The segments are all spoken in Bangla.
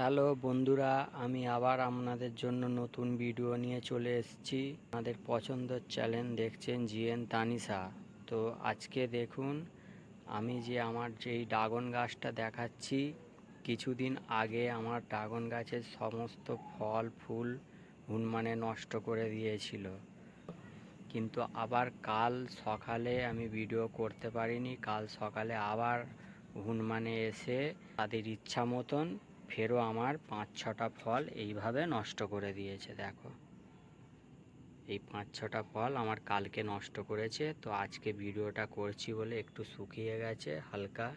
হ্যালো বন্ধুরা, আমি আবার আপনাদের জন্য নতুন ভিডিও নিয়ে চলে এসেছি। আমাদের পছন্দের চ্যানেল দেখছেন জিএন তানিসা তো আজকে দেখুন, আমি যে আমার যেই ড্রাগন গাছটা দেখাচ্ছি, কিছুদিন আগে আমার ড্রাগন গাছের সমস্ত ফল, ফুল হনুমানে নষ্ট করে দিয়েছিল। কিন্তু আবার কাল সকালে আমি ভিডিও করতে পারিনি, কাল সকালে আবার হনুমানে এসে তাদের ইচ্ছা মতন ফেরও আমার পাঁচ ছটা ফল এইভাবে নষ্ট করে দিয়েছে, দেখো। এই পাঁচ ছটা ফল আমার কালকে নষ্ট করেছে, তো আজকে ভিডিওটা করছি বলে একটু শুকিয়ে গেছে হালকা।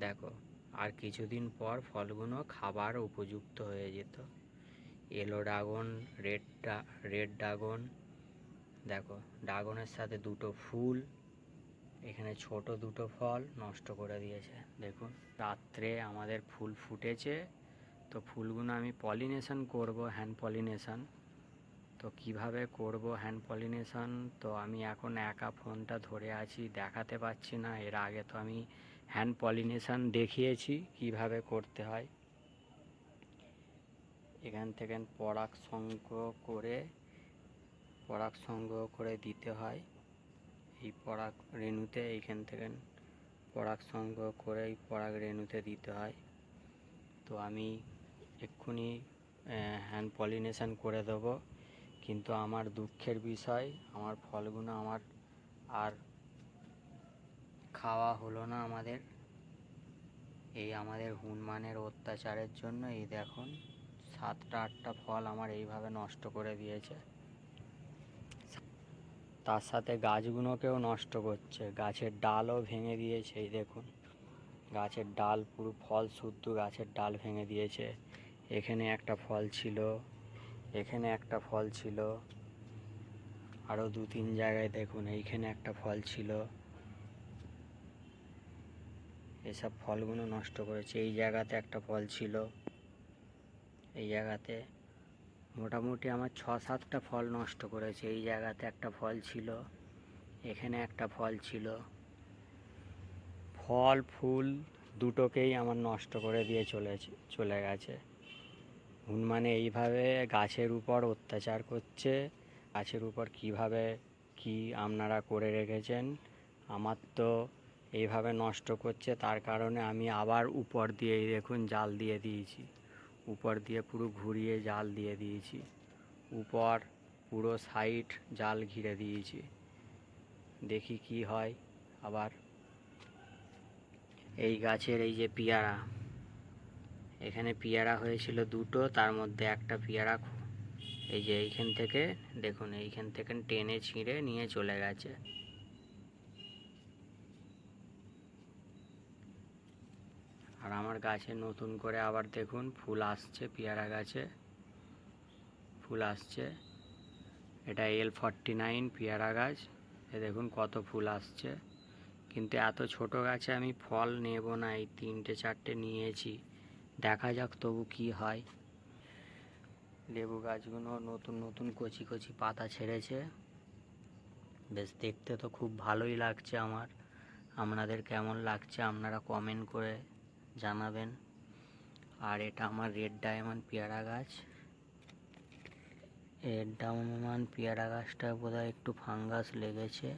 দেখো, আর কিছুদিন পর ফলগুলো খাবার উপযুক্ত হয়ে যেত। এলো ড্রাগন, রেড রেড ড্রাগন, দেখো, ড্রাগনের সাথে দুটো ফুল এখানে ছোট দুটো ফল নষ্ট করে দিয়েছে। দেখুন, রাত্রে আমাদের ফুল ফুটেছে। তো ফুলগুলো আমি পলিনেশন করব হ্যান্ড পলিনেশন তো কীভাবে করব হ্যান্ড পলিনেশন তো আমি এখন একা ফোনটা ধরে আছি, দেখাতে পাচ্ছি না। এর আগে তো আমি হ্যান্ড পলিনেশন দেখিয়েছি, কীভাবে করতে হয়। এখান থেকে পরাগ সংগ্রহ করে, পরাগ সংগ্রহ করে দিতে হয়। এই পরাগ রেণুতে এইখান থেকে পরাগ সংগ্রহ করে এই পরাগ রেণুতে দিতে হয়। তো আমি এক্ষুনি হ্যান্ড পলিনেশন করে দেবো। কিন্তু আমার দুঃখের বিষয়, আমার ফলগুলো আমার আর খাওয়া হলো না আমাদের। এই আমাদের হুনমানের অত্যাচারের জন্য এই দেখুন, সাতটা আটটা ফল আমার এইভাবে নষ্ট করে দিয়েছে। তার সাথে গাছগুলোকেও নষ্ট করছে। গাছের ডালও ভেঙে দিয়েছে, এই দেখুন। গাছের ডাল পুরো ফল শুদ্ধ গাছের ডাল ভেঙে দিয়েছে। এখানে একটা ফল ছিল, এখানে একটা ফল ছিল। আরও দু তিন জায়গায় দেখুন, এইখানে একটা ফল ছিল। এসব ফলগুলো নষ্ট করেছে। এই জায়গাতে একটা ফল ছিল। এই জায়গাতে মোটামুটি আমার ছ সাতটা ফল নষ্ট করেছে। এই জায়গাতে একটা ফল ছিল, এখানে একটা ফল ছিল। ফল, ফুল দুটোকেই আমার নষ্ট করে দিয়ে চলেছে, চলে গেছে। হনুমানে এইভাবে গাছের উপর অত্যাচার করছে, গাছের উপর কীভাবে কি আপনারা করে রেখেছেন, আমার তো এইভাবে নষ্ট করছে, তার কারণে আমি আবার উপর দিয়ে দেখুন, জাল দিয়ে দিয়েছি। উপর দিয়ে পুরো ঘুরিয়ে জাল দিয়ে দিয়েছি। উপর পুরো সাইড জাল ঘিরে দিয়েছি। দেখি কি হয় আবার। এই গাছের এই যে পেয়ারা, এখানে পিয়ারা হয়েছিল দুটো, তার মধ্যে একটা পেয়ারা এই যে এইখান থেকে, দেখুন, এইখান থেকে টেনে ছিঁড়ে নিয়ে চলে গেছে। আর আমার গাছে নতুন করে আবার দেখুন, ফুল আসছে, পেয়ারা গাছে। ফুল আসছে। এটা এল ফর্টি নাইন পেয়ারা গাছ। এ দেখুন কত ফুল আসছে। কিন্তু এত ছোট গাছে আমি ফল নেব না, এই তিনটে চারটে নিয়েছি। দেখা যাক তবু কি হয়। লেবু গাছগুলো নতুন নতুন কচি কচি পাতা ছেড়েছে। বেশ, দেখতে তো খুব ভালোই লাগছে আমার। আপনাদের কেমন লাগছে, আপনারা কমেন্ট করে জানাবেন। আর এটা আমার রেড ডায়মন্ড পেয়ারা গাছ। রেড ডায়মন্ড পেয়ারা গাছটা বোধহয় একটু ফাঙ্গাস লেগেছে।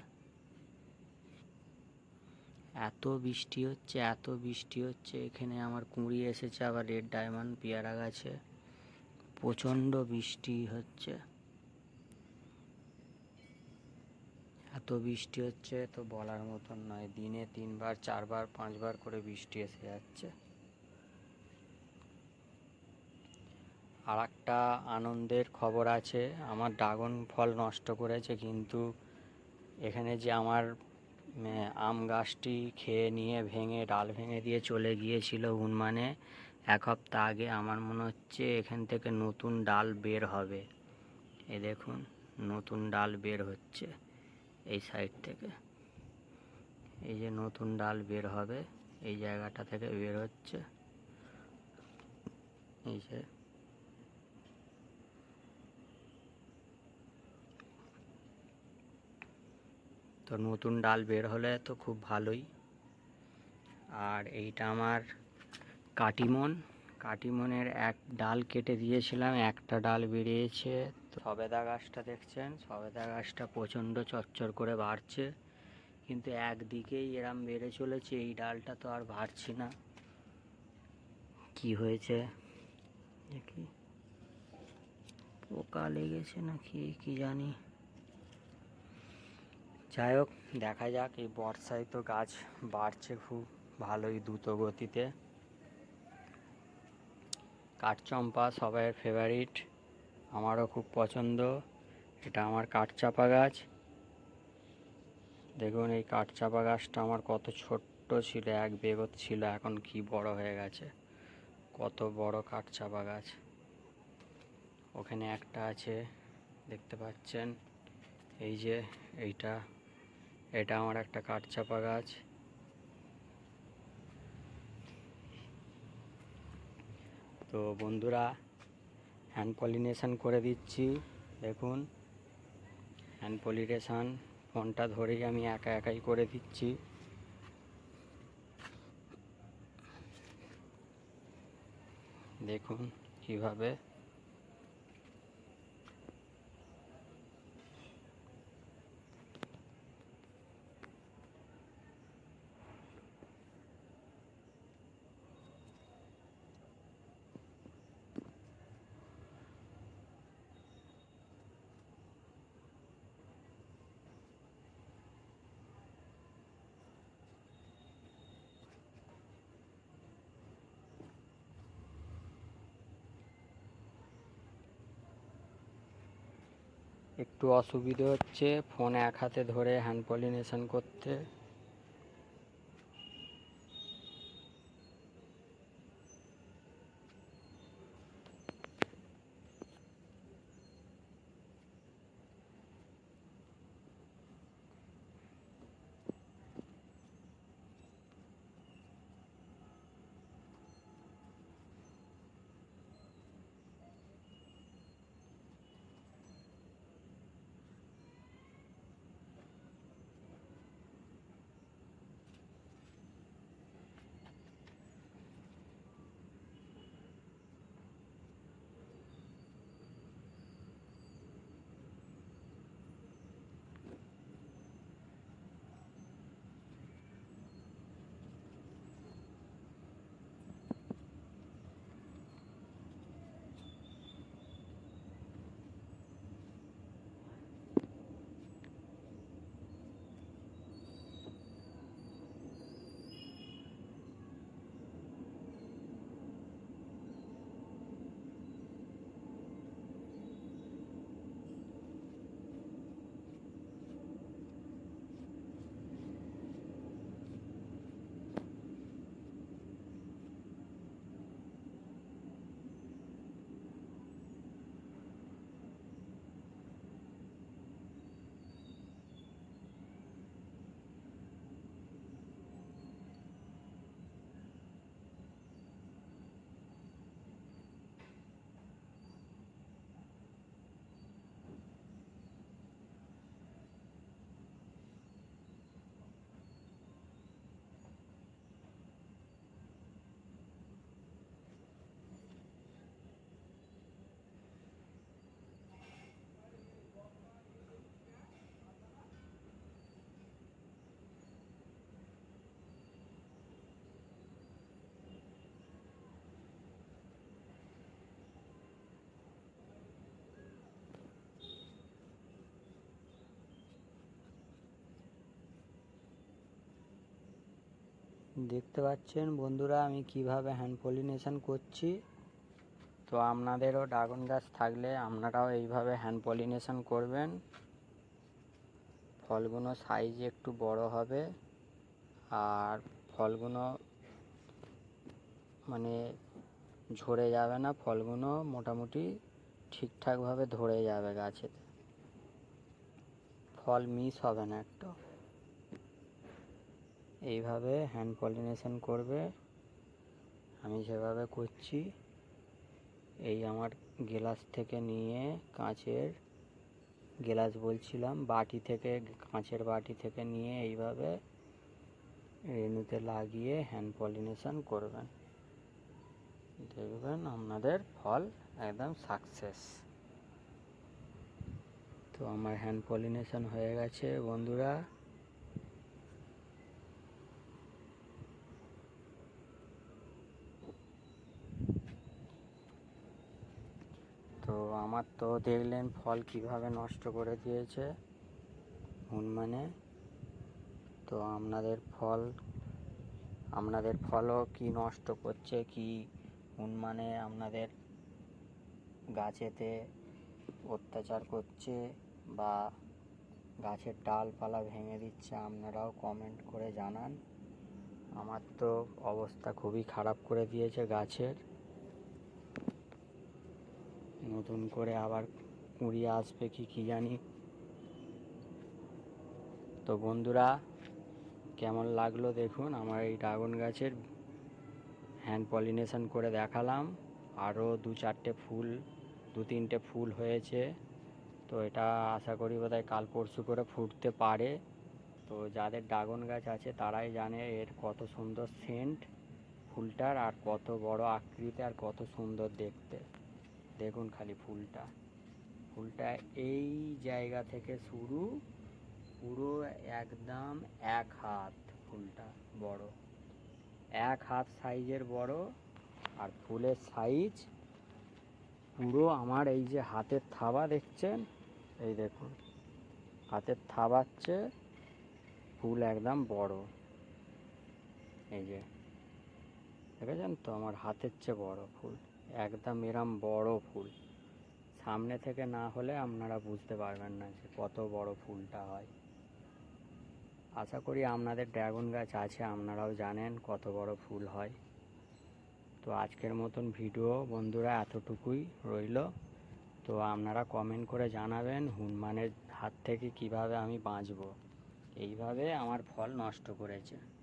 এত বৃষ্টি হচ্ছে, এত বৃষ্টি হচ্ছে, এখানে আমার কুঁড়ি এসেছে আবার রেড ডায়মন্ড পেয়ারা গাছে। প্রচণ্ড বৃষ্টি হচ্ছে। এত বৃষ্টি হচ্ছে, তো বলার মতন নয়। দিনে তিনবার, চারবার, পাঁচবার করে বৃষ্টি এসে যাচ্ছে। আর একটা আনন্দের খবর আছে, আমার ড্রাগন ফল নষ্ট করেছে, কিন্তু এখানে যে আমার আম গাছটি খেয়ে নিয়ে ভেঙে, ডাল ভেঙে দিয়ে চলে গিয়েছিল উনমানে, এক হপ্তাহ আগে আমার মনে হচ্ছে এখান থেকে নতুন ডাল বের হবে। এ দেখুন, নতুন ডাল বের হচ্ছে। এই সাইড থেকে। এই যে নতুন ডাল বের হবে, এই জায়গাটা থেকে বের হচ্ছে। এই যে। তো নতুন ডাল বের হলে তো খুব ভালোই। আর এইটা আমার কাটিমন। কাটিমনের এক ডাল কেটে দিয়েছিলাম, একটা ডাল বেরিয়েছে। সবেদা গাছটা দেখছেন? সবেদা গাছটা প্রচণ্ড চচ্চর করে বাড়ছে। কিন্তু একদিকেই এরম বেড়ে চলেছে, এই ডালটা তো আর বাড়ছি না। কি হয়েছে? দেখি। পোকা লেগেছে নাকি, কি জানি। যাই হোক, দেখা যাক, এই বর্ষায় তো গাছ বাড়ছে খুব ভালোই দ্রুত গতিতে। কাঠচম্পা সবাইয়ের ফেভারিট আমারও খুব পছন্দ। এটা আমার কাঠচাপা গাছ। দেখুন এই কাঠচাপা গাছটা আমার কত ছোট্ট ছিল, এক বেগত ছিল, এখন কি বড় হয়ে গেছে। কত বড় কাঠচাপা গাছ। ওখানে একটা আছে, দেখতে পাচ্ছেন? এই যে এইটা, এটা আমার একটা কাঠচাপা গাছ। তো বন্ধুরা হ্যান্ড পলিনেশন করে দিচ্ছি। দেখুন হ্যান্ড পলিনেশন ফোনটা ধরেই আমি একা একাই করে দিচ্ছি। দেখুন, কীভাবে একটু অসুবিধে হচ্ছে ফোন এক হাতে ধরে হ্যান্ড পলিনেশন করতে। দেখতে পাচ্ছেন বন্ধুরা, আমি কীভাবে হ্যান্ড পলিনেশন করছি। তো আপনাদেরও ড্রাগন গাছ থাকলে আপনারাও এইভাবে হ্যান্ড পলিনেশন করবেন। ফলগুলো সাইজ একটু বড় হবে। আর ফলগুলো মানে ঝরে যাবে না, ফলগুলো মোটামুটি ঠিকঠাকভাবে ধরে যাবে গাছেতে। ফল মিস হবে না একটু। এইভাবে হ্যান্ড পলিনেশন করবে। আমি যেভাবে করছি, এই আমার গ্লাস থেকে নিয়ে কাঁচের গ্লাস বলছিলাম, বাটি থেকে, কাঁচের বাটি থেকে নিয়ে এইভাবে রেনুতে লাগিয়ে হ্যান্ড পলিনেশন করবেন। দেখবেন আপনাদের ফল একদম সাকসেস তো আমার হ্যান্ড পলিনেশন হয়ে গেছে বন্ধুরা তো আমার তো দেখলেন ফল কীভাবে নষ্ট করে দিয়েছে হনুমানে তো আপনাদের ফল, আপনাদের ফলও কি নষ্ট করছে, কি হনুমানে আপনাদের গাছেতে অত্যাচার করছে বা গাছের ডালপালা ভেঙে দিচ্ছে, আপনারাও কমেন্ট করে জানান। আমার তো অবস্থা খুবই খারাপ করে দিয়েছে গাছের। নতুন করে আবার কুড়ি আসবে কি কি জানি। তো বন্ধুরা, কেমন লাগল দেখুন, আমার এই ড্রাগন গাছের হ্যান্ড পলিনেশন করে দেখালাম। আরও দু চারটে ফুল, দু তিনটে ফুল হয়েছে। তো এটা আশা করি বোধহয় কাল পরশু করে ফুটতে পারে। তো যাদের ড্রাগন গাছ আছে, তারাই জানে এর কত সুন্দর সেন্ট ফুলটার আর কত বড় আকৃতি আর কত সুন্দর দেখতে। দেখুন খালি ফুলটা। ফুলটা এই জায়গা থেকে শুরু, পুরো একদম এক হাত ফুলটা বড়। এক হাত সাইজের বড়, আর ফুলের সাইজ পুরো আমার এই যে হাতের থাবা দেখছেন, এই দেখুন। হাতের থাবাচ্ছে ফুল একদম বড়। এই যে, দেখেছেন তো? আমার হাতের চেয়ে বড় ফুল। একদম এরম বড় ফুল। সামনে থেকে না হলে আপনারা বুঝতে পারবেন না যে কত বড় ফুলটা হয়। আশা করি আপনাদের ড্রাগন গাছ আছে, আপনারাও জানেন কত বড় ফুল হয়। তো আজকের মতন ভিডিও বন্ধুরা এতটুকুই রইল। তো আপনারা কমেন্ট করে জানাবেন হনুমানের হাত থেকে কীভাবে আমি বাঁচবো। এইভাবে আমার ফল নষ্ট করেছে।